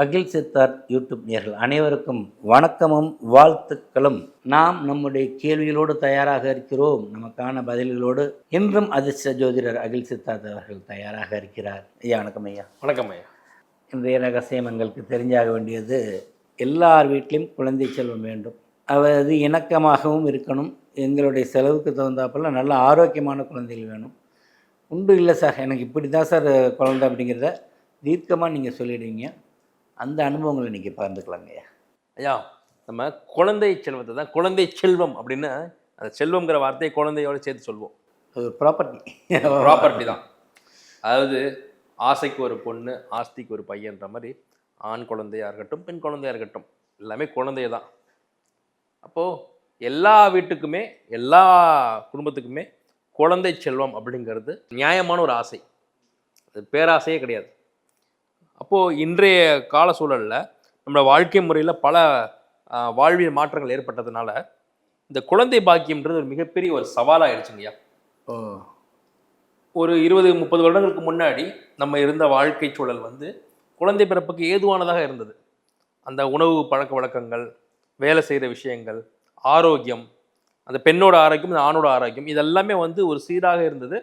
அகில் Siddharth YouTube நேர்கள் அனைவருக்கும் வணக்கமும் வாழ்த்துக்களும். நாம் நம்முடைய கேள்விகளோடு தயாராக இருக்கிறோம். நமக்கான பதில்களோடு இன்றும் அதிர்ஷ்ட ஜோதிடர் அகில் சித்தார்த் அவர்கள் தயாராக இருக்கிறார். ஐயா வணக்கம் ஐயா. வணக்கம் ஐயா. இன்றைய ரகசியம் எங்களுக்கு தெரிஞ்சாக வேண்டியது எல்லார் வீட்லேயும் குழந்தை செல்வம் வேண்டும். அவது இணக்கமாகவும் இருக்கணும். எங்களுடைய செலவுக்கு தகுந்தாப்புல நல்ல ஆரோக்கியமான குழந்தைகள் வேணும். உண்டு இல்லை சார். எனக்கு இப்படி தான் சார் குழந்தை அப்படிங்கிறத தீர்க்கமாக நீங்கள் சொல்லிடுவீங்க. அந்த அனுபவங்களை இன்றைக்கி பகிர்ந்துக்கலாங்க ஐயா. ஐயா நம்ம குழந்தை செல்வத்தை தான் குழந்தை செல்வம் அப்படின்னு அந்த செல்வம்ங்கிற வார்த்தையை குழந்தையோட சேர்த்து சொல்லுவோம் அது ஒரு ப்ராப்பர்ட்டி ப்ராப்பர்ட்டி தான். அதாவது ஆசைக்கு ஒரு பொண்ணு ஆஸ்திக்கு ஒரு பையன்ற மாதிரி ஆண் குழந்தையா இருக்கட்டும் பெண் குழந்தையா இருக்கட்டும் எல்லாமே குழந்தைய தான். அப்போது எல்லா வீட்டுக்குமே எல்லா குடும்பத்துக்குமே குழந்தை செல்வம் அப்படிங்கிறது நியாயமான ஒரு ஆசை. அது பேராசையே கிடையாது. அப்போது இன்றைய கால சூழலில் நம்ம வாழ்க்கை முறையில் பல வாழ்வியல் மாற்றங்கள் ஏற்பட்டதுனால இந்த குழந்தை பாக்கியம்ன்றது ஒரு மிகப்பெரிய ஒரு சவாலாகிடுச்சுங்கய்யா ஒரு இருபது முப்பது வருடங்களுக்கு முன்னாடி நம்ம இருந்த வாழ்க்கை சூழல் வந்து குழந்தை பிறப்புக்கு ஏதுவானதாக இருந்தது. அந்த உணவு பழக்க வழக்கங்கள் வேலை செய்கிற விஷயங்கள் ஆரோக்கியம் அந்த பெண்ணோட ஆரோக்கியம் இந்த ஆணோட ஆரோக்கியம் இதெல்லாமே வந்து ஒரு சீராக இருந்தது.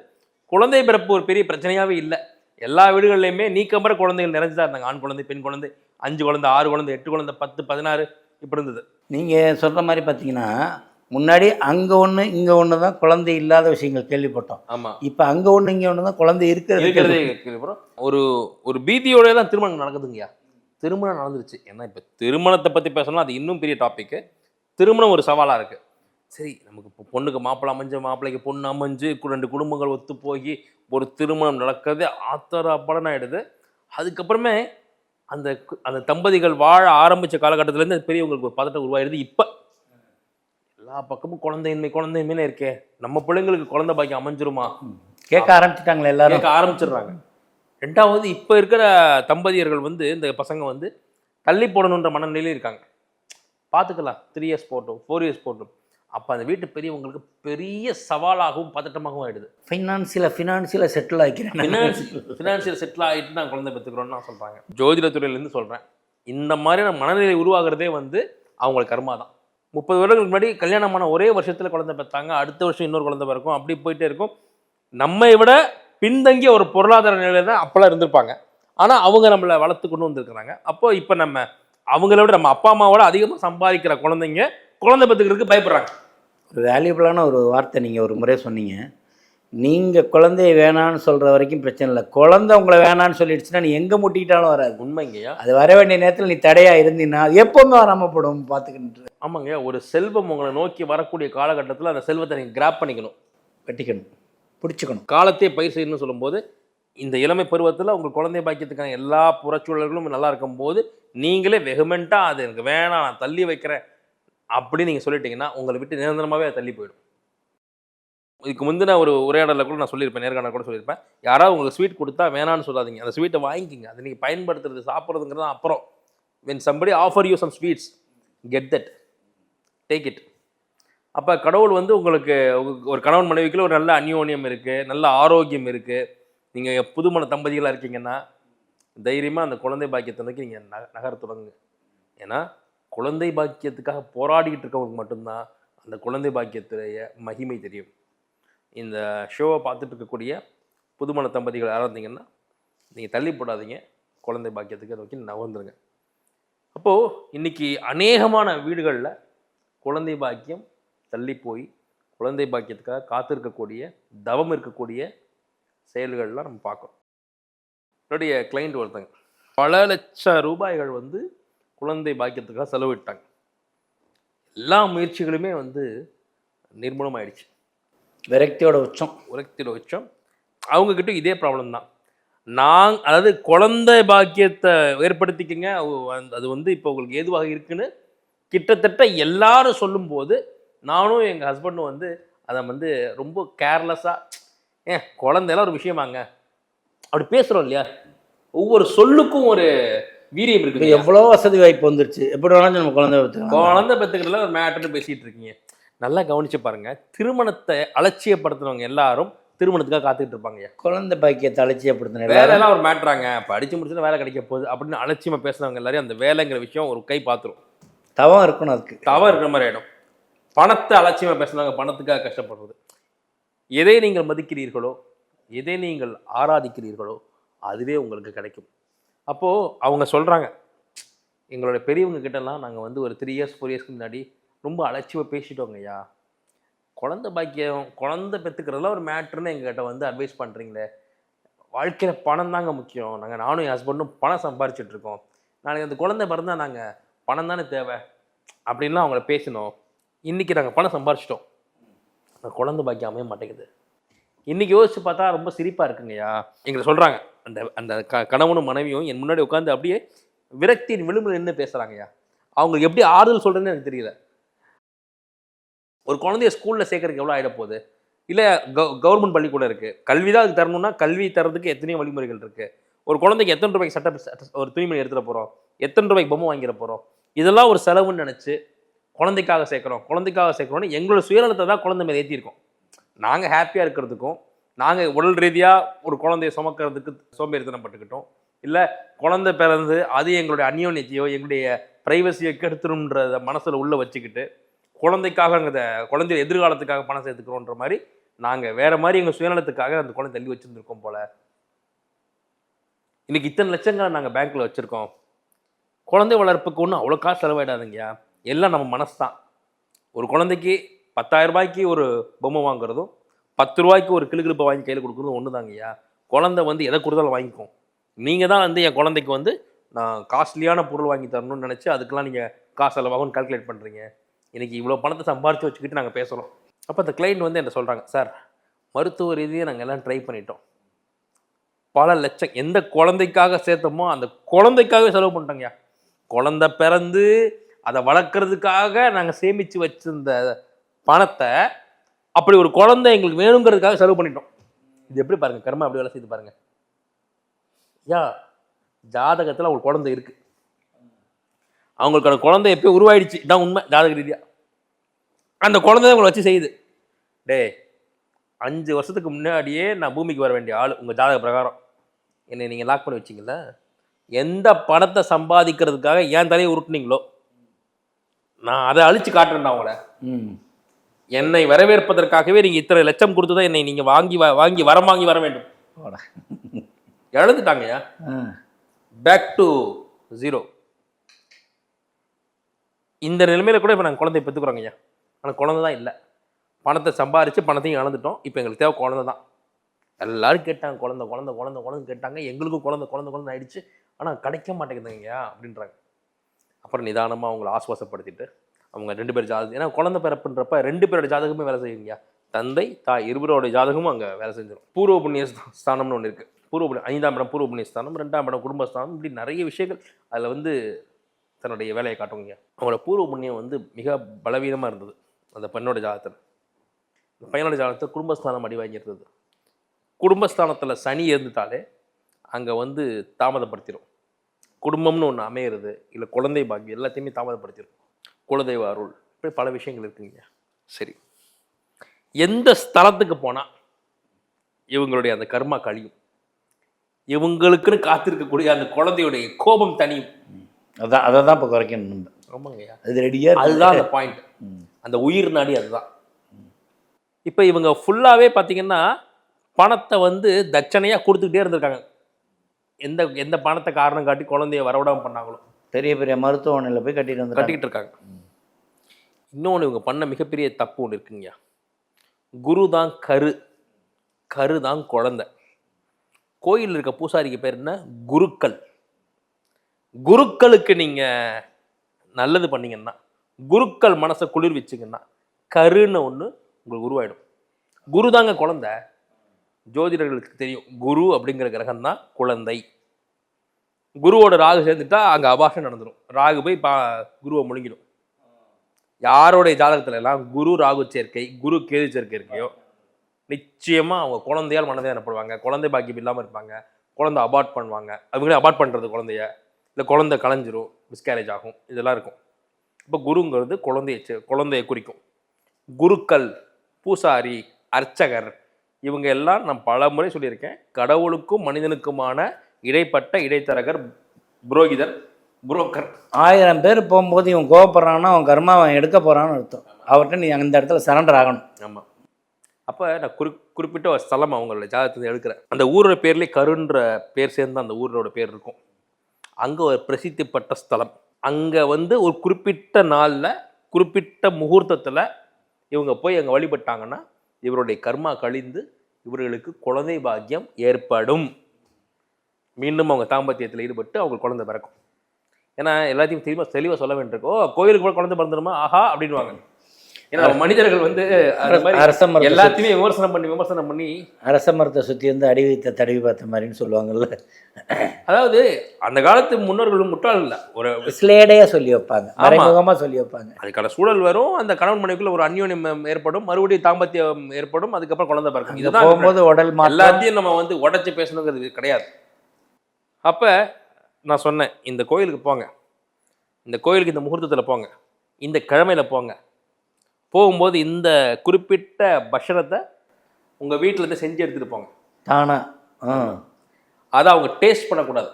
குழந்தை பிறப்பு ஒரு பெரிய பிரச்சனையாகவே இல்லை. எல்லா வீடுகள்லையுமே நீக்கமர குழந்தைகள் நிறைஞ்சு தான் இருந்தாங்க. ஆண் குழந்தை பெண் குழந்தை அஞ்சு குழந்தை ஆறு குழந்தை எட்டு குழந்தை பத்து பதினாறு இப்படி இருந்தது. நீங்கள் சொல்கிற மாதிரி பார்த்தீங்கன்னா முன்னாடி அங்கே ஒன்று இங்கே ஒன்று தான் குழந்தை இல்லாத விஷயங்கள் கேள்விப்பட்டோம். ஆமாம் இப்போ அங்கே ஒன்று இங்கே ஒன்று தான் குழந்தை இருக்கிறது இருக்கிறதே கேள்விப்படுறோம் ஒரு ஒரு பீதியோட தான் திருமணம் நடக்குதுங்கய்யா. திருமணம் நடந்துருச்சு. ஏன்னா இப்போ திருமணத்தை பற்றி பேசணும்னா அது இன்னும் பெரிய டாப்பிக்கு திருமணம் ஒரு சவாலாக இருக்குது சரி நமக்கு இப்போ பொண்ணுக்கு மாப்பிள்ளை அமைஞ்சு மாப்பிள்ளைக்கு பொண்ணு அமைஞ்சு ரெண்டு குடும்பங்கள் ஒத்து போய் ஒரு திருமணம் நடக்கிறது ஆத்தர பலன் ஆயிடுது அதுக்கப்புறமே அந்த அந்த தம்பதிகள் வாழ ஆரம்பித்த காலகட்டத்திலேருந்து பெரியவங்களுக்கு ஒரு பதட்டம் உருவாயிடுது. இப்போ எல்லா பக்கமும் குழந்தையின்மை குழந்தையின்மைன்னு இருக்கே. நம்ம பிள்ளைங்களுக்கு குழந்தை பாக்கியம் அமைஞ்சிருமா? கேட்க ஆரம்பிச்சிட்டாங்களே எல்லாரும். கேட்க ஆரம்பிச்சிடுறாங்க. ரெண்டாவது இப்போ இருக்கிற தம்பதியர்கள் வந்து இந்த பசங்க வந்து தள்ளி போடணுன்ற மனநிலையில இருக்காங்க. பார்த்துக்கலாம் த்ரீ இயர்ஸ் போட்டோம் ஃபோர் இயர்ஸ் போட்டோம். அப்போ அந்த வீட்டு பெரியவங்களுக்கு பெரிய சவாலாகவும் பதட்டமாகவும் ஆயிடுது. ஃபினான்சியலாக ஃபினான்சியலாக செட்டில் ஆகிக்கிறேன் ஃபினான்ஸ் ஃபினான்சியல் செட்டில் ஆகிட்டு நான் குழந்தை பெற்றுக்கிறோன்னு நான் சொல்கிறாங்க ஜோதிடத்துறையிலேருந்து சொல்கிறேன் இந்த மாதிரியான மனநிலை உருவாகிறதே வந்து அவங்களுக்கு கர்மா தான். முப்பது வருடங்களுக்கு முன்னாடி கல்யாணமான ஒரே வருஷத்தில் குழந்தை பெற்றாங்க அடுத்த வருஷம் இன்னொரு குழந்தை பிறக்கும். அப்படி போயிட்டே இருக்கும். நம்மை விட பின்தங்கிய ஒரு பொருளாதார நிலையில தான் அப்போல்லாம் இருந்திருப்பாங்க. ஆனால் அவங்க நம்மளை வளர்த்து கொண்டு வந்திருக்கிறாங்க. அப்போ இப்போ நம்ம அவங்கள விட நம்ம அப்பா அம்மாவோட அதிகமாக சம்பாதிக்கிற குழந்தைங்க குழந்தை பெற்றுக்கிறதுக்கு பயப்படுறாங்க. ஒரு வேல்யூபிளான ஒரு வார்த்தை நீங்கள் ஒரு முறை சொன்னீங்க. நீங்கள் குழந்தைய வேணான்னு சொல்கிற வரைக்கும் பிரச்சனை இல்லை. குழந்தை உங்களை வேணான்னு சொல்லிடுச்சுன்னா நீ எங்கே முட்டிக்கிட்டாலும் வராது. உண்மைங்கய்யா. அது வர வேண்டிய நேரத்தில் நீ தடையாக இருந்தீங்கன்னா எப்போவுமே வராமல் போடும் பார்த்துக்கிட்டு ஆமாங்க ஒரு செல்வம் உங்களை நோக்கி வரக்கூடிய காலகட்டத்தில் அந்த செல்வத்தை நீங்கள் கிராப் பண்ணிக்கணும். கட்டிக்கணும் பிடிச்சிக்கணும். காலத்தை பயிர் செய்யணும்னு சொல்லும்போது இந்த இளமை பருவத்தில் உங்கள் குழந்தை பாக்கியத்துக்கான எல்லா புறச்சூழல்களும் நல்லா இருக்கும்போது நீங்களே வெகுமெண்ட்டாக அது எனக்கு வேணாம் நான் தள்ளி வைக்கிறேன் அப்படி நீங்கள் சொல்லிட்டீங்கன்னா உங்களை விட்டு நிரந்தரமாகவே தள்ளி போயிடும். இதுக்கு முந்தின ஒரு உரையாடலில் கூட நான் சொல்லியிருப்பேன் நேர்காணல் கூட சொல்லியிருப்பேன். யாராவது உங்களுக்கு ஸ்வீட் கொடுத்தா வேணான்னு சொல்லாதீங்க. அந்த ஸ்வீட்டை வாங்கிக்கிங்க. அதை நீங்கள் பயன்படுத்துறது சாப்பிட்றதுங்கிறது அப்புறம். When somebody offer you some sweets get that take it அப்போ கடவுள் வந்து உங்களுக்கு ஒரு கணவன் மனைவிக்குள்ள ஒரு நல்ல அந்யோன்யம் இருக்குது நல்ல ஆரோக்கியம் இருக்குது நீங்கள் புதுமண தம்பதிகளாக இருக்கீங்கன்னா தைரியமாக அந்த குழந்தை பாக்கியத்தை நோக்கி நீங்கள் நக நகர தொடங்குங்க. ஏன்னா குழந்தை பாக்கியத்துக்காக போராடிக்கிட்டு இருக்கவங்களுக்கு மட்டும்தான் அந்த குழந்தை பாக்கியத்துடைய மகிமை தெரியும். இந்த ஷோவை பார்த்துட்டு இருக்கக்கூடிய புதுமண தம்பதிகள் யாராக இருந்தீங்கன்னா நீங்கள் தள்ளி போடாதீங்க. குழந்தை பாக்கியத்துக்கு நோக்கி நகர்ந்துருங்க. அப்போது இன்றைக்கி அநேகமான வீடுகளில் குழந்தை பாக்கியம் தள்ளி போய் குழந்தை பாக்கியத்துக்காக காத்திருக்கக்கூடிய தவம் இருக்கக்கூடிய செயல்கள்லாம் நம்ம பார்க்குறோம் என்னுடைய கிளைண்ட் ஒருத்தங்க. பல லட்சம் ரூபாய்கள் வந்து குழந்தை பாக்கியத்துக்காக செலவிட்டாங்க. எல்லா முயற்சிகளுமே வந்து நிர்மூலமாயிடுச்சு. விரக்தியோட உச்சம். உரத்தில வச்சோம் அவங்கக்கிட்ட இதே ப்ராப்ளம் தான். நான் அதாவது குழந்தை பாக்கியத்தை ஏற்படுத்திக்கங்க அது- வந்து இப்போ உங்களுக்கு ஏதுவாக இருக்குன்னு கிட்டத்தட்ட எல்லாரும் சொல்லும்போது நானும் எங்கள் ஹஸ்பண்டும் வந்து அதை வந்து ரொம்ப கேர்லெஸ்ஸாக ஏன் குழந்தைலாம் ஒரு விஷயமாங்க. அப்படி பேசுகிறோம் இல்லையா? ஒவ்வொரு சொல்லுக்கும் ஒரு வீரியம் இருக்குது எவ்வளோ வசதி வாய்ப்பு வந்துருச்சு? எப்படி வேணாலும் நம்ம குழந்தை வச்சுக்கலாம் குழந்தை பெற்றுக்கிறதுல ஒரு மேட்டர்னு பேசிட்டு இருக்கீங்க. நல்லா கவனிச்சு பாருங்க. திருமணத்தை அலட்சியப்படுத்துனவங்க எல்லாரும் திருமணத்துக்காக காத்துக்கிட்டு இருப்பாங்கய்யா குழந்தை பாக்கியத்தை அலட்சியப்படுத்தின வேலையெல்லாம் ஒரு மேட்ராங்க படிச்சு முடிச்சுட்டு வேலை கிடைக்க போகுது அப்படின்னு அலட்சியமா பேசுறவங்க எல்லாரையும் அந்த வேலைங்கிற விஷயம் ஒரு கை பார்த்துரும் தவம் இருக்கணும் அதுக்கு. தவறு இருக்கிற மாதிரி ஆயிடும். பணத்தை அலட்சியமா பேசுனாங்க பணத்துக்காக கஷ்டப்படுறது. எதை நீங்கள் மதிக்கிறீர்களோ எதை நீங்கள் ஆராதிக்கிறீர்களோ அதுவே உங்களுக்கு கிடைக்கும். அப்போது அவங்க சொல்கிறாங்க எங்களோட பெரியவங்க கிட்டலாம் நாங்கள் வந்து ஒரு த்ரீ இயர்ஸ் ஃபோர் இயர்ஸ்க்கு முன்னாடி ரொம்ப அலட்சியமாக பேசிட்டோங்க ஐயா. குழந்தை பாக்கியம் குழந்தை பெற்றுக்கிறதுலாம் ஒரு மேட்ருன்னு எங்ககிட்ட வந்து அட்வைஸ் பண்ணுறீங்களே வாழ்க்கையில் பணம் தாங்க முக்கியம். நாங்கள் நானும் என் ஹஸ்பண்டும் பணம் சம்பாரிச்சிட்ருக்கோம் நாளைக்கு அந்த குழந்தை பிறந்தால் நாங்கள் பணம் தானே தேவை? அப்படின்லாம் அவங்கள பேசினோம். இன்றைக்கி நாங்கள் பணம் சம்பாரிச்சிட்டோம். அந்த குழந்தை பாக்கியம் அமைய மாட்டேங்குது. இன்றைக்கி யோசிச்சு பார்த்தா ரொம்ப சிரிப்பாக இருக்குங்கய்யா எங்களை சொல்கிறாங்க அந்த அந்த க கணவனும் மனைவியும் என் முன்னாடி உட்காந்து அப்படியே விரக்தியின் விளிம்பில் நின்று பேசுகிறாங்கய்யா அவங்களுக்கு எப்படி ஆறுதல் சொல்கிறேன்னு எனக்கு தெரியல. ஒரு குழந்தைய ஸ்கூலில் சேர்க்கறதுக்கு எவ்வளோ ஆகிட போகுது இல்லை க கவர்மெண்ட் பள்ளிக்கூடம் இருக்குது கல்வி தான் அதுக்கு தரணும்னா கல்வி தரதுக்கு எத்தனையோ வழிமுறைகள் இருக்குது ஒரு குழந்தைக்கு எத்தனை ரூபாய்க்கு சட்ட சட்ட- ஒரு துணிமணி எடுத்துகிட்டு போகிறோம் எத்தனை ரூபாய்க்கு பொம்மை வாங்கிட போகிறோம் இதெல்லாம் ஒரு செலவுன்னு நினச்சி குழந்தைக்காக சேர்க்குறோம். குழந்தைக்காக சேர்க்குறோம்னு எங்களோட சுயநலத்தை தான் குழந்தை மேலே ஏற்றிருக்கோம் நாங்கள் ஹாப்பியாக இருக்கிறதுக்கும் நாங்கள் உடல் ரீதியாக ஒரு குழந்தைய சுமக்கிறதுக்கு சோம்பேறித்தனப்பட்டுக்கிட்டோம் இல்லை குழந்தை பிறந்து அது எங்களுடைய அந்யோன்யத்தையோ எங்களுடைய ப்ரைவசியை கெடுத்துரும்ன்றத மனசில் உள்ளே வச்சுக்கிட்டு குழந்தைக்காக அந்த குழந்தைய எதிர்காலத்துக்காக பணம் சேர்த்துக்கிறோன்ற மாதிரி நாங்கள் வேறு மாதிரி எங்கள் சுயநலத்துக்காக அந்த குழந்தை தள்ளி வச்சுருந்துருக்கோம் போல். இன்றைக்கி இத்தனை லட்சங்களை நாங்கள் பேங்க்கில் வச்சுருக்கோம். குழந்தை வளர்ப்புக்கு ஒன்றும் அவ்வளோ காசு செலவாயிடாதுங்கய்யா. எல்லாம் நம்ம மனசு தான் ஒரு குழந்தைக்கு பத்தாயிரம் ரூபாய்க்கு ஒரு பொம்மை வாங்குறதும் பத்து ரூபாய்க்கு ஒரு கிளுகிழுப்பை வாங்கி கையில் கொடுக்குறது ஒன்று தாங்கய்யா குழந்தை வந்து எதை கொடுத்தாலும் வாங்கிக்கும். நீங்கள் தான் வந்து என் குழந்தைக்கு வந்து நான் காஸ்ட்லியான பொருள் வாங்கி தரணும்னு நினச்சி அதுக்கெல்லாம் நீங்கள் காசு செலவாகும்னு கால்குலேட் பண்ணுறீங்க இன்றைக்கி இவ்வளோ பணத்தை சம்பாரித்து வச்சுக்கிட்டு நாங்கள் பேசுகிறோம் அப்போ அந்த கிளைண்ட் வந்து என்ன சொல்கிறாங்க சார் மருத்துவ ரீதியாக நாங்கள் எல்லாம் ட்ரை பண்ணிட்டோம். பல லட்சம் எந்த குழந்தைக்காக சேர்த்தோமோ அந்த குழந்தைக்காகவே செலவு பண்ணிட்டோங்கய்யா குழந்தை பிறந்து அதை வளர்க்குறதுக்காக நாங்கள் சேமித்து வச்சிருந்த பணத்தை அப்படி ஒரு குழந்தை எங்களுக்கு வேணுங்கிறதுக்காக செலவு பண்ணிட்டோம். இது எப்படி பாருங்கள் கர்மா அப்படி வேலை செய்து பாருங்கள் யா ஜாதகத்தில் அவங்களுக்கு குழந்தை இருக்குது அவங்களுக்கான குழந்தை எப்போ உருவாயிடுச்சு. இதான் உண்மை ஜாதக ரீதியாக அந்த குழந்தை உங்களை வச்சு செய்யுது. டே அஞ்சு வருஷத்துக்கு முன்னாடியே நான் பூமிக்கு வர வேண்டிய ஆள் உங்கள் ஜாதக பிரகாரம். என்னை நீங்கள் லாக் பண்ணி வச்சிங்கள எந்த பணத்தை சம்பாதிக்கிறதுக்காக ஏன் தலையை உருட்டுனீங்களோ? நான் அதை அழித்து காட்டுறேன்டா உங்களை. ம். என்னை வரவேற்பதற்காகவே நீங்கள் இத்தனை லட்சம் கொடுத்து தான் என்னை நீங்கள் வாங்கி வ- வாங்கி வரம் வாங்கி வர வேண்டும். ஆ. பேக் டு ஜீரோ இந்த நிலைமையில கூட இப்போ நாங்கள் குழந்தைய பெற்றுக்குறோங்க ஐயா ஆனால் குழந்தை தான் இல்லை. பணத்தை சம்பாரித்து பணத்தையும் இழந்துட்டோம். இப்போ எங்களுக்கு தேவை குழந்தை தான் எல்லாரும் கேட்டாங்க குழந்தை குழந்தை குழந்தை குழந்தை கேட்டாங்க. எங்களுக்கும் குழந்தை குழந்தை குழந்தை ஆயிடுச்சு. ஆனால் கிடைக்க மாட்டேங்குதுங்கய்யா அப்படின்றாங்க. அப்புறம் நிதானமாக அவங்கள ஆசுவாசப்படுத்திட்டு அவங்க ரெண்டு பேர் ஜாதகம் ஏன்னா குழந்தை பிறப்புன்றப்ப ரெண்டு பேரோட ஜாதகமே வேலை செய்யுங்கய்யா. தந்தை தாய் இருவரோட ஜாதகமும் அங்கே வேலை செஞ்சிடும் பூர்வ புண்ணிய ஸ்தானம்னு ஒன்று இருக்குது பூர்வ புண்ணிய ஐந்தாம் இடம் பூர்வ புண்ணிய ஸ்தானம் ரெண்டாம் இடம் குடும்பஸ்தானம் இப்படி நிறைய விஷயங்கள் அதில் வந்து தன்னுடைய வேலையை காட்டுவாங்க அவங்களோட பூர்வ புண்ணியம் வந்து மிக பலவீனமாக இருந்தது அந்த பெண்ணோட ஜாதகத்தில். இந்த பையனோட ஜாதகத்தில் குடும்பஸ்தானம் அடி வாங்கியிருந்தது. குடும்பஸ்தானத்தில் சனி இருந்துட்டாலே அங்கே வந்து தாமதப்படுத்திடும் குடும்பம்னு ஒன்று அமையிறது இல்லை குழந்தை பாக்கியம் எல்லாத்தையுமே தாமதப்படுத்திடும் குலதெய்வ அருள் இப்படி பல விஷயங்கள் இருக்குங்க. சரி. எந்த ஸ்தலத்துக்கு போனால் இவங்களுடைய அந்த கர்மா கழியும். இவங்களுக்குன்னு காத்திருக்கக்கூடிய அந்த குழந்தையுடைய கோபம் தனியும் அதான் அதை தான் இப்போ குறைக்கணும். நம்ம ஆமாங்கய்யா அது ரெடியாக அதுதான் அந்த பாயிண்ட். அந்த உயிர் நாடி அதுதான். இப்போ இவங்க ஃபுல்லாகவே பார்த்தீங்கன்னா பணத்தை வந்து தட்சணையாக கொடுத்துக்கிட்டே இருந்திருக்காங்க. எந்த எந்த பணத்தை காரணம் காட்டி குழந்தைய வரவிடாம பண்ணாங்களோ. பெரிய பெரிய மருத்துவமனையில் போய் கட்டிட்டு வந்து கட்டிக்கிட்டு இருக்காங்க. இன்னொன்று இவங்க பண்ண மிகப்பெரிய தப்பு ஒன்று இருக்குங்கய்யா. குரு தான் கரு. கரு தான் குழந்த. கோயில் இருக்க பூசாரிக்கு பேர் என்ன? குருக்கள். குருக்களுக்கு நீங்கள் நல்லது பண்ணீங்கன்னா குருக்கள் மனசை குளிர்விச்சிங்கன்னா கருன்னு ஒன்று உங்களுக்கு உருவாயிடும். குரு தாங்க குழந்தை. ஜோதிடர்களுக்கு தெரியும் குரு அப்படிங்கிற கிரகம் தான் குழந்தை. குருவோட ராகு சேர்ந்துட்டா அங்கே அபாஷம் நடந்துடும் ராகு போய் பா குருவை முழுங்கிடும். யாரோடைய ஜாதகத்துல எல்லாம் குரு ராகு சேர்க்கை குரு கேது சேர்க்கை இருக்கையோ நிச்சயமா அவங்க குழந்தையால் மனதை எனப்படுவாங்க குழந்தை பாக்கியம் இல்லாமல் இருப்பாங்க. குழந்தை அபார்ட் பண்ணுவாங்க. அவங்களே அபார்ட் பண்ணுறது குழந்தைய. இல்லை குழந்தை கலைஞ்சிரும் மிஸ்கேரேஜ் ஆகும். இதெல்லாம் இருக்கும். இப்போ குருங்கிறது குழந்தைய சே- குழந்தைய குறிக்கும். குருக்கள் பூசாரி அர்ச்சகர் இவங்க எல்லாம் நான் பல முறை சொல்லியிருக்கேன். கடவுளுக்கும் மனிதனுக்குமான இடைப்பட்ட இடைத்தரகர் புரோகிதர் புரோக்கர். ஆயிரம் பேர் போகும்போது இவன் கோவப்படுறான்னா அவன் கர்மா அவன் எடுக்க போகிறான்னு அர்த்தம். அவர்கிட்ட நீ அந்த இடத்துல சரண்டர் ஆகணும். ஆமாம் அப்போ நான் குறி குறிப்பிட்ட ஒரு ஸ்தலம் அவங்களோட ஜாதகத்தை எடுக்கிறேன். அந்த ஊரோட பேர்லேயே கருன்ற பேர் சேர்ந்து அந்த ஊரோட பேர் இருக்கும். அங்கே ஒரு பிரசித்தி பெற்ற ஸ்தலம். அங்கே வந்து ஒரு குறிப்பிட்ட நாளில் குறிப்பிட்ட முகூர்த்தத்தில் இவங்க போய் அங்கே வழிபட்டாங்கன்னா இவருடைய கர்மா கழிந்து இவர்களுக்கு குழந்தை பாக்கியம் ஏற்படும். மீண்டும் அவங்க தாம்பத்தியத்தில் ஈடுபட்டு அவங்க குழந்தை பிறக்கும். ஏன்னா எல்லாத்தையும் தெளிவாக தெளிவாக சொல்ல வேண்டியிருக்கும். ஓ கோயிலுக்கு போய் குழந்தை பிறந்துருமா? ஆஹா அப்படின்வாங்க ஏன்னா மனிதர்கள் வந்து அந்த மாதிரி அரச மரத்தை எல்லாத்தையுமே விமர்சனம் பண்ணி விமர்சனம் பண்ணி அரச மரத்தை சுற்றி வந்து அடி வைத்த தடவி பார்த்த மாதிரின்னு சொல்லுவாங்கல்ல. அதாவது அந்த காலத்து முன்னோர்களும் முட்டாள் இல்லை. ஒரு ஸ்லேடையாக சொல்லி வைப்பாங்க. மறைமுகமாக சொல்லி வைப்பாங்க. அதுக்கான சூழல் வரும். அந்த கணவன் மனைவிக்குள்ள ஒரு அந்யோன்யம் ஏற்படும். மறுபடியும் தாம்பத்தியம் ஏற்படும். அதுக்கப்புறம் குழந்தை பிறக்கும். இதுதான் போகும்போது உடல் எல்லாத்தையும் நம்ம வந்து உடச்சி பேசணுங்கிறது கிடையாது. அப்போ நான் சொன்னேன் இந்த கோயிலுக்கு போங்க. இந்த கோயிலுக்கு இந்த முகூர்த்தத்தில் போங்க. இந்த கிழமையில போங்க. போகும்போது இந்த குறிப்பிட்ட பக்ஷணத்தை உங்கள் வீட்டில் இருந்து செஞ்சு எடுத்துகிட்டு போங்க. தானா? அதை அவங்க டேஸ்ட் பண்ணக்கூடாது.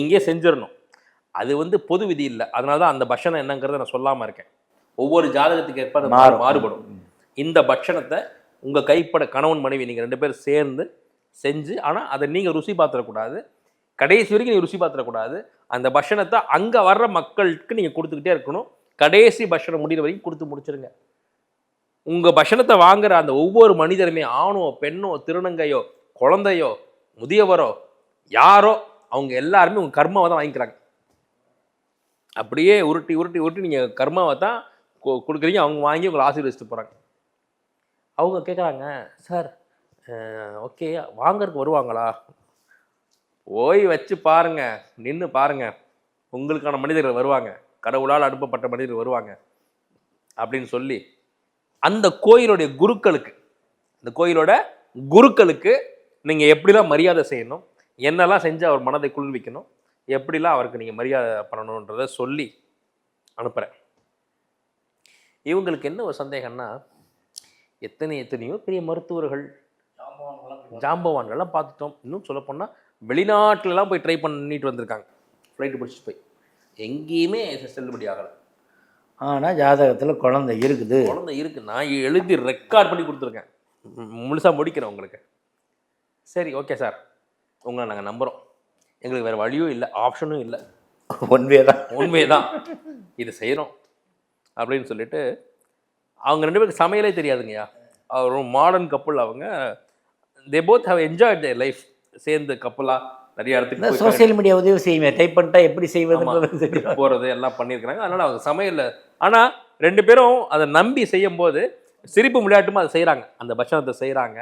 இங்கே செஞ்சிடணும். அது வந்து பொது விதி இல்லை. அதனால தான் அந்த பட்சணம் என்னங்கிறத நான் சொல்லாமல் இருக்கேன். ஒவ்வொரு ஜாதகத்துக்கு ஏற்ப அது. மாறுபடும். இந்த பட்சணத்தை உங்கள் கைப்பட கணவன் மனைவி நீங்கள் ரெண்டு பேரும் சேர்ந்து செஞ்சு ஆனால் அதை நீங்கள் ருசி பார்த்துடக்கூடாது. கடைசி வரைக்கும் நீங்கள் ருசி பார்த்துடக்கூடாது. அந்த பஷணத்தை அங்கே வர்ற மக்களுக்கு நீங்கள் கொடுத்துக்கிட்டே இருக்கணும். கடைசி பஷணம் முடிகிற வரைக்கும் கொடுத்து முடிச்சிருங்க. உங்கள் பஷணத்தை வாங்குற அந்த ஒவ்வொரு மனிதருமே ஆணோ பெண்ணோ திருநங்கையோ குழந்தையோ முதியவரோ யாரோ அவங்க எல்லாருமே உங்கள் கர்மாவை தான் வாங்கிக்கிறாங்க. அப்படியே உருட்டி உருட்டி உருட்டி நீங்கள் கர்மாவை தான் கொ கொடுக்குறீங்க. அவங்க வாங்கி உங்களை ஆசீர்வதிச்சுட்டு போகிறாங்க அவங்க கேட்குறாங்க சார் ஓகே வாங்கறதுக்கு வருவாங்களா? போய் வச்சு பாருங்க நின்று பாருங்க. உங்களுக்கான மனிதர்கள் வருவாங்க. கடவுளால் அனுப்பப்பட்ட மனிதர்கள் வருவாங்க. அப்படின்னு சொல்லி அந்த கோயிலுடைய குருக்களுக்கு இந்த கோயிலோட குருக்களுக்கு நீங்கள் எப்படிலாம் மரியாதை செய்யணும் என்னெல்லாம் செஞ்சு அவர் மனதை குளிர்விக்கணும் எப்படிலாம் அவருக்கு நீங்கள் மரியாதை பண்ணணுன்றதை சொல்லி அனுப்புகிறேன் இவங்களுக்கு என்ன ஒரு சந்தேகம்னா எத்தனை எத்தனையோ பெரிய மருத்துவர்கள் ஜாம்பவான்கள்லாம் பார்த்துட்டோம். இன்னும் சொல்லப்போனால் வெளிநாட்டுலலாம் போய் ட்ரை பண்ணிட்டு வந்திருக்காங்க. ஃப்ளைட்டு பிடிச்சிட்டு போய். எங்கேயுமே செல்லுபடி ஆகலை. ஆனால் ஜாதகத்தில் குழந்தை இருக்குது. குழந்தை இருக்கு. நான் எழுதி ரெக்கார்ட் பண்ணி கொடுத்துருக்கேன். முழுசாக முடிக்கிறேன் உங்களுக்கு. சரி ஓகே சார் உங்களை நாங்கள் நம்புகிறோம் எங்களுக்கு வேறு வழியும் இல்லை ஆப்ஷனும் இல்லை. ஒன்வே தான். உண்மைதான் இது செய்கிறோம் அப்படின்னு சொல்லிட்டு அவங்க ரெண்டு பேருக்கு சமையலே தெரியாதுங்கய்யா. அவர் மாடர்ன் கப்புள் அவங்க they both have enjoyed their life சேர்ந்து கப்புலாக நிறைய இடத்துக்கு போய் சோஷியல் மீடியா உதவி செய்யுமே. டைப் பண்ணிட்டா எப்படி தெரியும் போகிறது எல்லாம் பண்ணியிருக்கிறாங்க. அதனால அவங்க சமையலில் ஆனால் ரெண்டு பேரும் அதை நம்பி செய்யும்போது சிரிப்பு விளையாட்டுமா அதை செய்கிறாங்க அந்த பட்சணத்தை செய்கிறாங்க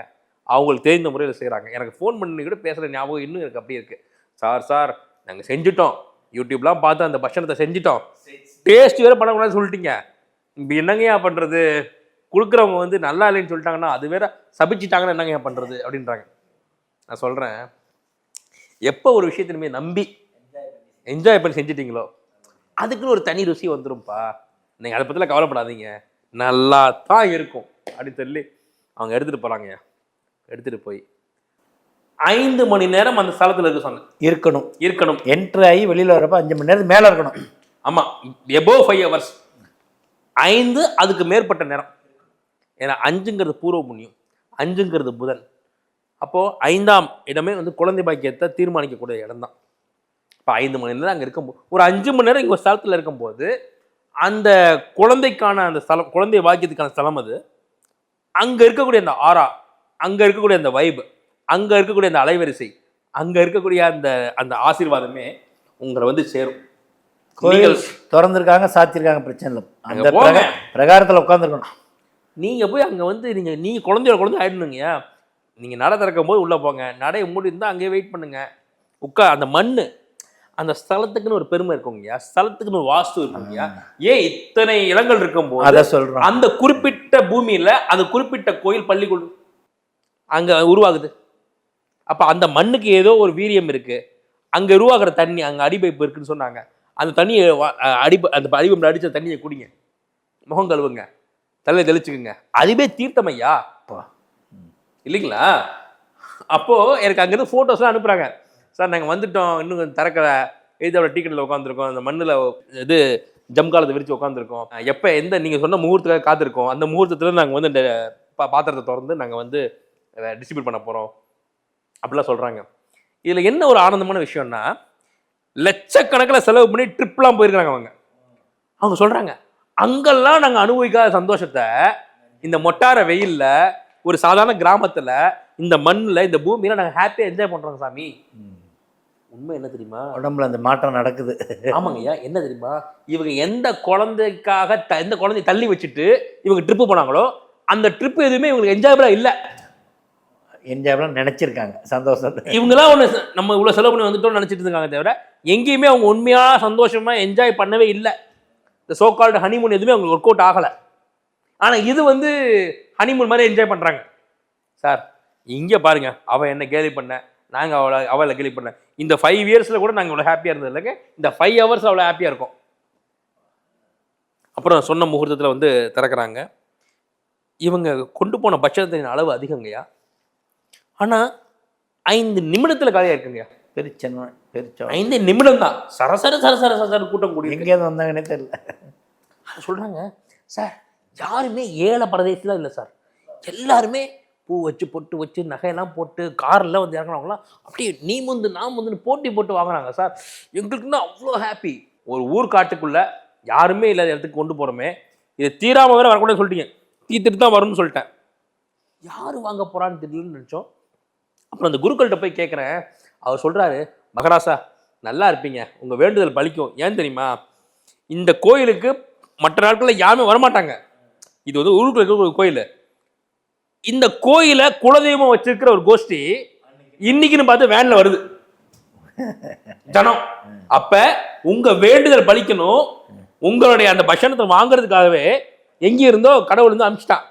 அவங்களுக்கு தெரிந்த முறையில் செய்கிறாங்க எனக்கு ஃபோன் பண்ணி கூட பேசுகிற ஞாபகம் இன்னும் எனக்கு அப்படியே இருக்குது சார் சார் நாங்கள் செஞ்சுட்டோம். யூடியூப்லாம் பார்த்து அந்த பட்சணத்தை செஞ்சுட்டோம். டேஸ்ட் வேறு பண்ணக்கூடாதுன்னு சொல்லிட்டீங்க. இப்போ என்னங்கய்யா பண்ணுறது கொடுக்குறவங்க வந்து நல்லா இல்லைன்னு சொல்லிட்டாங்கன்னா அது வேற சபிச்சிட்டாங்கன்னா என்னங்கய்யா பண்ணுறது அப்படின்றாங்க. நான் சொல்கிறேன் எப்போ ஒரு விஷயத்தினுமே நம்பி என்ஜாய் பண்ணி செஞ்சிட்டீங்களோ அதுக்குன்னு ஒரு தனி ருசி வந்துரும்ப்பா நீங்கள் அதை பற்றிலாம் கவலைப்படாதீங்க. நல்லா தான் இருக்கும் அப்படின்னு சொல்லி அவங்க எடுத்துகிட்டு போகிறாங்கய்யா எடுத்துகிட்டு போய் ஐந்து மணி நேரம் அந்த ஸ்தலத்தில் இருக்க சொன்னேன். இருக்கணும். இருக்கணும். என்ட்ரு ஆகி வெளியில் வரப்ப அஞ்சு மணி நேரத்துக்கு மேலே இருக்கணும். ஆமாம் எபோவ் ஃபைவ் ஹவர்ஸ் ஐந்து அதுக்கு மேற்பட்ட நேரம். ஏன்னா அஞ்சுங்கிறது பூர்வ புண்ணியம். அஞ்சுங்கிறது புதன். அப்போது ஐந்தாம் இடமே வந்து குழந்தை பாக்கியத்தை தீர்மானிக்கக்கூடிய இடம் தான் இப்போ ஐந்து மணி நேரம் அங்கே இருக்கும்போது ஒரு அஞ்சு மணி நேரம் இங்கே ஸ்தலத்தில் இருக்கும்போது அந்த குழந்தைக்கான அந்த ஸ்தலம் குழந்தை பாக்கியத்துக்கான ஸ்தலம் அது. அங்கே இருக்கக்கூடிய அந்த ஆரா அங்கே இருக்கக்கூடிய அந்த வைப் அங்கே இருக்கக்கூடிய அந்த அலைவரிசை அங்கே இருக்கக்கூடிய அந்த அந்த ஆசீர்வாதமே உங்களை வந்து சேரும். கோயில் திறந்துருக்காங்க சாத்திருக்காங்க பிரச்சனை இல்லை. அந்த பிரகாரத்தில் உட்காந்துருக்கணும் நீங்கள் போய் அங்கே வந்து நீங்கள் நீங்கள் குழந்தையோட குழந்தை ஆயிடணுங்கய்யா. நீங்கள் நடை திறக்கும் போது உள்ளே போங்க. நடைய மூடி இருந்தால் அங்கேயே வெயிட் பண்ணுங்க. உட்கா அந்த மண் அந்த ஸ்தலத்துக்குன்னு ஒரு பெருமை இருக்குங்கய்யா ஸ்தலத்துக்குன்னு ஒரு வாஸ்து இருக்குங்கய்யா ஏன் இத்தனை இடங்கள் இருக்கும்போது அதை சொல்கிறோம் அந்த குறிப்பிட்ட பூமியில அந்த குறிப்பிட்ட கோயில் பள்ளிக்கூடம் அங்க உருவாகுது. அப்ப அந்த மண்ணுக்கு ஏதோ ஒரு வீரியம் இருக்கு. அங்க உருவாகிற தண்ணி அங்க அடிபைப்பு இருக்குன்னு சொன்னாங்க. அந்த தண்ணியை அடி அந்த அடிபம்பில் அடிச்ச தண்ணியை குடிங்க. முகம் கழுவுங்க. தலையை தெளிச்சுக்குங்க. அதுவே தீர்த்தம் ஐயா. அப்பா. இல்லைங்களா? அப்போது எனக்கு அங்கேருந்து ஃபோட்டோஸ்லாம் அனுப்புகிறாங்க சார் நாங்கள் வந்துட்டோம். இன்னும் கொஞ்சம் திறக்கல. எழுதியோட டிக்கெட்டில் உட்காந்துருக்கோம் அந்த மண்ணில் இது ஜம் விரித்து உட்காந்துருக்கோம் எப்போ எந்த நீங்கள் சொன்ன முகூர்த்துக்காக காத்திருக்கோம். அந்த முகூர்த்தத்தில் நாங்கள் வந்து இந்த பா பாத்திரத்தை திறந்து நாங்கள் வந்து டிஸ்ட்ரிபியூட் பண்ண போகிறோம் அப்படிலாம் சொல்கிறாங்க இதில் என்ன ஒரு ஆனந்தமான விஷயம்னா லட்சக்கணக்கில் செலவு பண்ணி ட்ரிப்லாம் போயிருக்கிறாங்க அவங்க. அவங்க சொல்கிறாங்க அங்கெல்லாம் நாங்கள் அனுபவிக்காத சந்தோஷத்தை இந்த மொட்டார வெயிலில் ஒரு சாதாரண கிராமத்துல இந்த மண்ணுல இந்த பூமியில நாங்க ஹாப்பியா என்ஜாய் பண்றோம் சாமி. உண்மை என்ன தெரியுமா? உடம்புல அந்த மாற்றம் நடக்குது. ஆமாங்கய்யா என்ன தெரியுமா? இவங்க எந்த குழந்தைக்காக த- எந்த குழந்தைய தள்ளி வச்சுட்டு இவங்க ட்ரிப்பு போனாங்களோ அந்த ட்ரிப் எதுவுமே இவங்களுக்கு என்ஜாயபிளா இல்ல. என்ஜாய்லாம் நினைச்சிருக்காங்க. சந்தோஷம் இவங்களாம் ஒன்று நம்ம இவ்வளோ செலவு பண்ணி வந்துட்டோம்னு நினச்சிட்டு இருக்காங்க தவிர எங்கேயுமே அவங்க உண்மையா சந்தோஷமா என்ஜாய் பண்ணவே இல்லை. இந்த சோ கால்டு ஹனிமூன் எதுவுமே அவங்களுக்கு ஒர்க் அவுட் ஆகலை. ஆனால் இது வந்து ஹனிமூன் மாதிரி என்ஜாய் பண்ணுறாங்க சார் இங்கே பாருங்க அவள் என்ன கேலி பண்ண நாங்கள் அவளை அவளை கேலி பண்ண. இந்த ஃபைவ் இயர்ஸில் கூட நாங்கள் இவ்வளோ ஹாப்பியாக இருந்தது இல்லைங்க இந்த ஃபைவ் ஹவர்ஸ் அவ்வளோ ஹாப்பியாக இருக்கும். அப்புறம் சொன்ன முகூர்த்தத்தில் வந்து திறக்கிறாங்க. இவங்க கொண்டு போன பட்சத்தின் அளவு அதிகங்கய்யா? ஆனால் ஐந்து நிமிடத்தில் காலியாக இருக்குங்கய்யா? பெருச்சன் பெருச்சம் ஐந்து நிமிடம் தான் சரசர சரசர சரசர கூட்டம் கூடி எங்கேயாவது வந்தாங்கன்னே தெரியல. சொல்றாங்க. சார் யாருமே ஏழை பிரதேசத்தில் இல்லை சார். எல்லாருமே பூ வச்சு பொட்டு வச்சு நகையெல்லாம் போட்டு கார்ல வந்து இறங்குறவங்களாம் அப்படியே நீ முந்து நான் முந்துன்னு போட்டி போட்டு வாங்குறாங்க சார். எங்களுக்குன்னா அவ்வளோ ஹாப்பி ஒரு ஊர் காட்டுக்குள்ள யாருமே இல்லாத இடத்துக்கு கொண்டு போகிறோமே இது தீராம வேற வரக்கூடாது சொல்லிட்டீங்க. தீர்த்துட்டு தான் வரும்னு சொல்லிட்டேன். யார் வாங்க போகிறான்னு தெரியலன்னு நினச்சோம். அப்புறம் அந்த குருக்கள்கிட்ட போய் கேட்குறேன் அவர் சொல்கிறாரு மகராசா நல்லா இருப்பீங்க. உங்கள் வேண்டுதல் பலிக்கும். ஏன் தெரியுமா? இந்த கோயிலுக்கு மற்ற நாட்களில் யாருமே வரமாட்டாங்க. இது வந்து ஊருக்குள்ள இருக்கிற ஒரு கோயில். இந்த கோயிலை குலதெய்வம் வச்சிருக்கிற ஒரு கோஷ்டி இன்னைக்குன்னு பார்த்து வேன்ல வருது. ஜனம். அப்ப உங்க வேண்டுதல் பலிக்கணும். உங்களுடைய அந்த பட்சணத்தை வாங்குறதுக்காகவே எங்க இருந்தோ கடவுள் இருந்தோ அனுப்பிச்சிட்டான்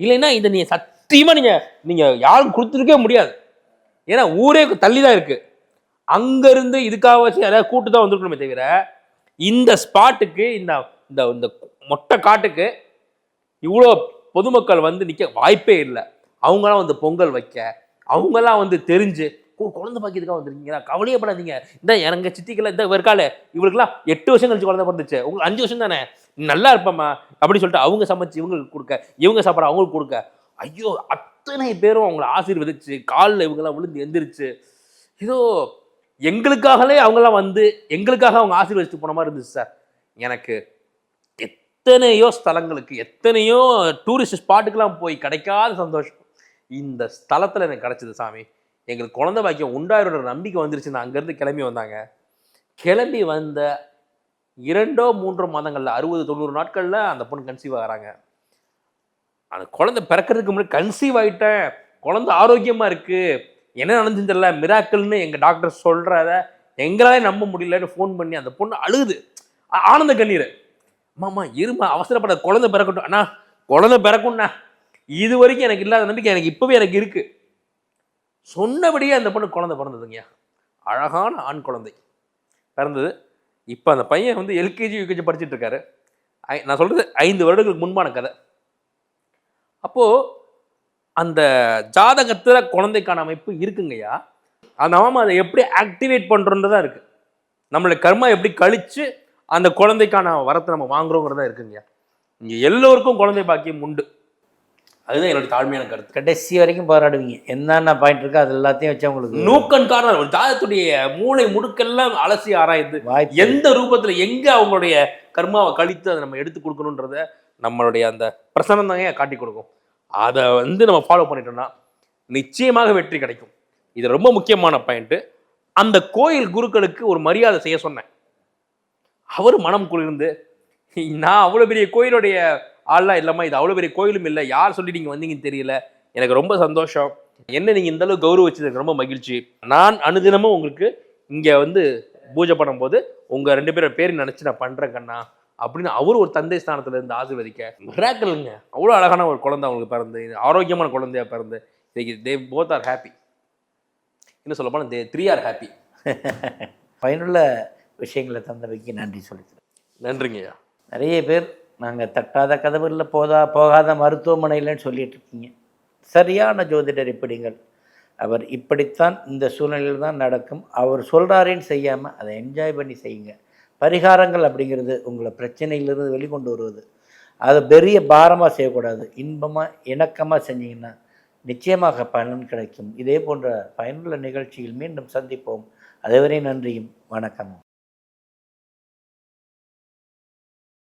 இல்லைன்னா இதை நீங்க சத்தியமா நீங்க நீங்க யாரும் கொடுத்துருக்கவே முடியாது. ஏன்னா ஊரே தள்ளி தான் இருக்கு. அங்க இருந்து இதுக்காக யாராவது கூட்டு தான் வந்திருக்கணுமே தவிர இந்த ஸ்பாட்டுக்கு இந்த இந்த இந்த மொட்டை காட்டுக்கு இவ்வளோ பொதுமக்கள் வந்து நிற்க வாய்ப்பே இல்லை. அவங்களாம் வந்து பொங்கல் வைக்க அவங்கெல்லாம் வந்து தெரிஞ்சு குழந்தை பாக்கியத்துக்காக வந்திருக்கீங்களா? கவலையப்படாதீங்க இந்த எனக்கு சித்திக்கல இந்த இருக்காளே. இவளுக்குலாம் எட்டு வருஷம் கழிச்சு குழந்தை பிறந்துச்சு. உங்களுக்கு அஞ்சு வருஷம் தானே? நல்லா இருப்பம்மா. அப்படின்னு சொல்லிட்டு அவங்க சமைச்சு இவங்களுக்கு கொடுக்க இவங்க சாப்பாடு அவங்களுக்கு கொடுக்க. ஐயோ அத்தனை பேரும் அவங்கள ஆசீர்வதிச்சு காலில் இவங்கெல்லாம் விழுந்து எந்திரிச்சு ஏதோ எங்களுக்காகவே அவங்கெல்லாம் வந்து எங்களுக்காக அவங்க ஆசீர்வதிச்சு போன மாதிரி இருந்துச்சு சார். எனக்கு எத்தனையோ ஸ்தலங்களுக்கு எத்தனையோ டூரிஸ்ட் ஸ்பாட்டுக்கெல்லாம் போய் கிடைக்காத சந்தோஷம். இந்த ஸ்தலத்தில் எனக்கு கிடச்சிது சாமி. எங்களுக்கு குழந்தை பாக்கியம் உண்டாயிரோட நம்பிக்கை வந்துருச்சுன்னு அங்கேருந்து கிளம்பி வந்தாங்க. கிளம்பி வந்த இரண்டோ மூன்றோ மாதங்களில் அறுபது தொண்ணூறு நாட்களில் அந்த பொண்ணு கன்சீவ் ஆகிறாங்க. அந்த குழந்தை பிறக்கிறதுக்கு முன்னாடி கன்சீவ் ஆகிட்டேன் குழந்தை ஆரோக்கியமாக இருக்குது என்ன நடந்துன்னு தெரியல. மிராக்கல்னு எங்கள் டாக்டர் சொல்கிறத எங்களாலே நம்ப முடியலன்னு ஃபோன் பண்ணி அந்த பொண்ணு அழுகுது. ஆனந்த கண்ணீர். மாமா இருமா அவசரப்பட குழந்தை பிறக்கட்டும். அண்ணா குழந்தை பிறக்கும்ண்ணா. இது வரைக்கும் எனக்கு இல்லாத நம்பிக்கை எனக்கு இப்போவே எனக்கு இருக்குது சொன்னபடியே அந்த பொண்ணு குழந்தை பிறந்ததுங்கய்யா. அழகான ஆண் குழந்தை. பிறந்தது. இப்போ அந்த பையன் வந்து எல்கேஜி யூகேஜி படிச்சிட்டு இருக்காரு. ஐ- நான் சொல்கிறது ஐந்து வருடங்களுக்கு முன்பான கதை. அப்போது அந்த ஜாதகத்தில் குழந்தைக்கான அமைப்பு இருக்குங்கய்யா. அந்த நாம அதை எப்படி ஆக்டிவேட் பண்றோன்றதா இருக்குது நம்மளுடைய கர்மா எப்படி கழிச்சு அந்த குழந்தைக்கான வரத்தை நம்ம வாங்குறோங்கிறதா இருக்குங்கய்யா இங்க எல்லோருக்கும் குழந்தை பாக்கியம் உண்டு. அதுதான் என்னோட தாழ்மையான கருத்து. கடைசி வரைக்கும் போராடுவீங்க. என்னென்ன பாயிண்ட் இருக்கோ அது எல்லாத்தையும் வச்சு உங்களுக்கு நூக்கன் காரணம். ஒரு மூளை முடுக்கெல்லாம் அலசி ஆராய்ந்து எந்த ரூபத்துல எங்க அவங்களுடைய கர்மாவை கழித்து அதை நம்ம எடுத்து கொடுக்கணுன்றத நம்மளுடைய அந்த பிரசனம் தாங்க காட்டி கொடுக்கும். அதை வந்து நம்ம ஃபாலோ பண்ணிட்டோம்னா நிச்சயமாக வெற்றி கிடைக்கும். இது ரொம்ப முக்கியமான பாயிண்ட் அந்த கோயில் குருக்களுக்கு ஒரு மரியாதை செய்ய சொன்னேன். அவர் மனம் குளிர்ந்து நான் அவ்வளோ பெரிய கோயிலுடைய ஆள்லாம் இல்லைம்மா இது அவ்வளோ பெரிய கோயிலும் இல்லை. யார் சொல்லி நீங்கள் வந்தீங்கன்னு தெரியல. எனக்கு ரொம்ப சந்தோஷம். என்ன நீங்கள் இந்த அளவு கௌரவிச்சது எனக்கு ரொம்ப மகிழ்ச்சி. நான் அனுதினமும் உங்களுக்கு இங்கே வந்து பூஜை பண்ணும்போது உங்கள் ரெண்டு பேரோட பேர் நினச்சி நான் பண்ணுறேன் கண்ணா அப்படின்னு அவர் ஒரு தந்தை ஸ்தானத்தில் இருந்து ஆசிர்வதிக்க. மிராக்கலுங்க அவ்வளோ அழகான ஒரு குழந்தை அவங்களுக்கு பிறந்து ஆரோக்கியமான குழந்தையாக பிறந்து தே போத் ஆர் ஹாப்பி இன்னும் சொல்ல போனால் தே த்ரீ ஆர் ஹாப்பி பயனுள்ள விஷயங்களை தந்தவைக்கு நன்றி சொல்லிக்கிறேன். நன்றிங்கய்யா. நிறைய பேர் நாங்கள் தட்டாத கதவுல போதா போகாத மருத்துவமனையிலன்னு சொல்லிட்டு இருக்கீங்க சரியான ஜோதிடரை பிடிங்கள் அவர் இப்படித்தான் இந்த சூழ்நிலையில் தான் நடக்கும். அவர் சொல்கிறாரேன்னு செய்யாமல் அதை என்ஜாய் பண்ணி செய்யுங்க. பரிகாரங்கள் அப்படிங்கிறது உங்களை பிரச்சனையிலிருந்து வெளிக்கொண்டு வருவது. அதை பெரிய பாரமாக செய்யக்கூடாது. இன்பமாக இணக்கமாக செஞ்சீங்கன்னா நிச்சயமாக பலன் கிடைக்கும். இதே போன்ற பயனுள்ள நிகழ்ச்சியில் மீண்டும் சந்திப்போம். அதுவரை நன்றியும் வணக்கமும்.